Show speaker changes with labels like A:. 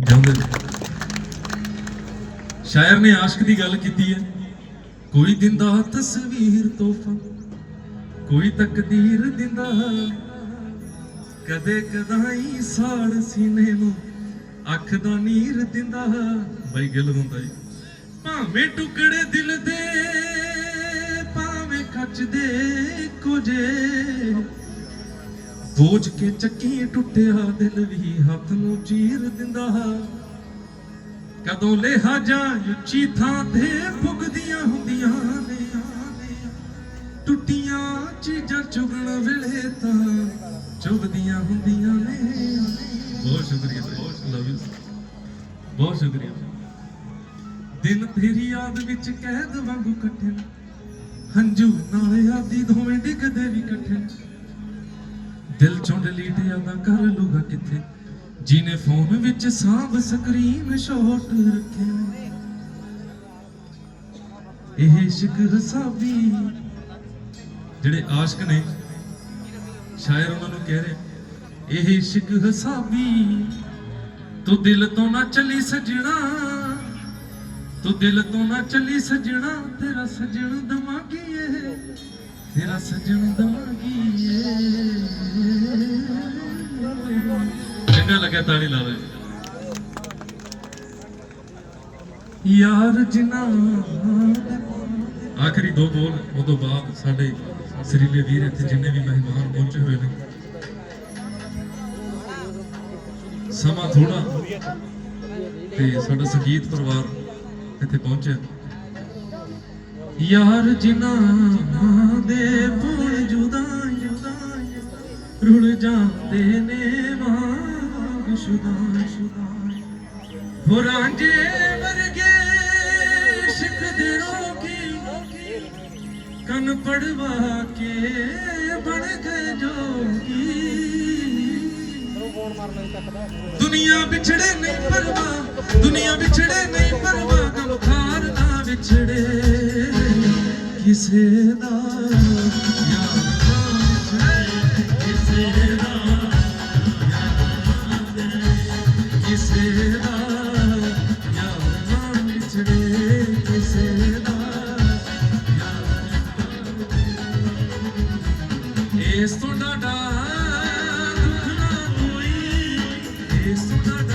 A: ਜਾਂਦੇ ਸ਼ਾਇਰ ਨੇ ਆਸ਼ਕ ਦੀ ਗੱਲ ਕੀਤੀ ਹੈ। ਕੋਈ ਦਿੰਦਾ ਤਸਵੀਰ ਤੋਹਫਾ, ਕੋਈ ਤਕਦੀਰ ਦਿੰਦਾ। ਕਦੇ ਕਦਾਈ ਸਾੜ ਸੀਨੇ ਨੂੰ ਅੱਖ ਦਾ ਨੀਰ ਦਿੰਦਾ। ਬਈ ਗਿਲ ਹੁੰਦਾ ਜੀ। ਭਾਵੇਂ ਟੁਕੜੇ ਦਿਲ ਦੇ, ਭਾਵੇਂ ਕੱਚ ਦੇ ਕੁਝੇ ਬੋਝ ਕੇ ਚੱਕੀ ਟੁੱਟਿਆ ਦਿਲ ਵੀ ਹੱਥ ਨੂੰ ਚੀਰ ਦਿੰਦਾ। ਕਦੋਂ ਲੇਹਾ ਜਾਂ ਉੱਚੀ ਥਾਂ ਤੇ ਪੁੱਗਦੀਆਂ ਹੁੰਦੀਆਂ ਨੇ, ਟੁੱਟੀਆਂ ਚੀਜ਼ਾਂ ਚੁਗਣ ਵੇਲੇ ਤਾਂ ਚੁਗਦੀਆਂ ਹੁੰਦੀਆਂ ਨੇ। ਬਹੁਤ ਸ਼ੁਕਰੀਆ ਬਹੁਤ ਲਵ ਯੂ ਬਹੁਤ ਸ਼ੁਕਰੀਆ ਦਿਨ ਤੇਰੀ ਯਾਦ ਵਿੱਚ ਕੈਦ ਵਾਂਗੂ ਕੱਟੇ ਹੰਝੂ ਨਾਲ ਆਦੀ ਦੋਵੇਂ ਡਿੱਗਦੇ ਵੀ ਇਕੱਠੇ ਦਿਲ ਚੋਂ ਡਿਲੀਟ ਯਾਦਾਂ ਕਰ ਲੂਗਾ ਕਿੱਥੇ? ਜਿਹਨੇ ਫੋਨ ਵਿੱਚ ਸਾਂਭ ਸਕਰੀਨ ਸ਼ਾਟ ਰੱਖਿਆ। ਇਹ ਇਸ਼ਕ ਹਸਾਬੀ ਜਿਹੜੇ ਆਸ਼ਕ ਨੇ, ਸ਼ਾਇਰ ਉਹਨਾਂ ਨੂੰ ਕਹਿ ਰਹੇ, ਇਹ ਇਸ਼ਕ ਹਸਾਬੀ ਤੂੰ ਦਿਲ ਤੋਂ ਨਾ ਚੱਲੀ ਸਜਣਾ, ਤੂੰ ਦਿਲ ਤੋਂ ਨਾ ਚੱਲੀ ਸਜਣਾ, ਤੇਰਾ ਸਜਣ ਦਮਾਗੀ ਏ ਤੇਰਾ ਸਜਣ ਦਮਾਗੀ ਏ ਚੰਗਾ ਤਾੜੀ ਲਾ ਦੇ। ਯਾਰ ਜਿਨਾ ਆਖਰੀ ਦੋ ਬੋਲ, ਉਹ ਤੋਂ ਬਾਅਦ ਸਾਡੇ ਸਰੀਲੇ ਵੀਰ ਇੱਥੇ ਜਿੰਨੇ ਵੀ ਮਹਿਮਾਨ ਪਹੁੰਚੇ ਹੋਏ ਨੇ। ਸਮਾਂ ਥੋੜਾ ਤੇ ਸਾਡਾ ਸੰਗੀਤ ਪਰਿਵਾਰ ਇੱਥੇ ਪਹੁੰਚਿਆ। ਯਾਰ ਜਿਨ੍ਹਾਂ ਦੇ ਪੁਣ ਜੁਦਾ ਰੁੜ ਜਾਂਦੇ ਨੇ। ਹੋ ਰਾਂਝੇ ਵਰਗੇ ਇਸ਼ਕ ਰੋਗੀ ਕੰਨ ਪੜਵਾ ਕੇ ਬਣ ਗਏ ਜੋਗੀ ਦੁਨੀਆ ਵਿਛੜੇ ਨਹੀਂ ਪਰਵਾ, ਦੁਨੀਆ ਵਿਛੜੇ ਨਹੀਂ ਪਰਵਾ ਗਮ ਖਾਰ ਨਾ ਵਿਛੜੇ, ਕਿਸੇ ਦਾ ਕਿਸੇ ਦਾ ਯਾਰਾਂ ਕਿਸੇ ਦਾ ਇਸ ਤੋਂ ਨਾ ਦੁੱਖ ਨਾ ਕੋਈ ਇਸ ਤੋਂ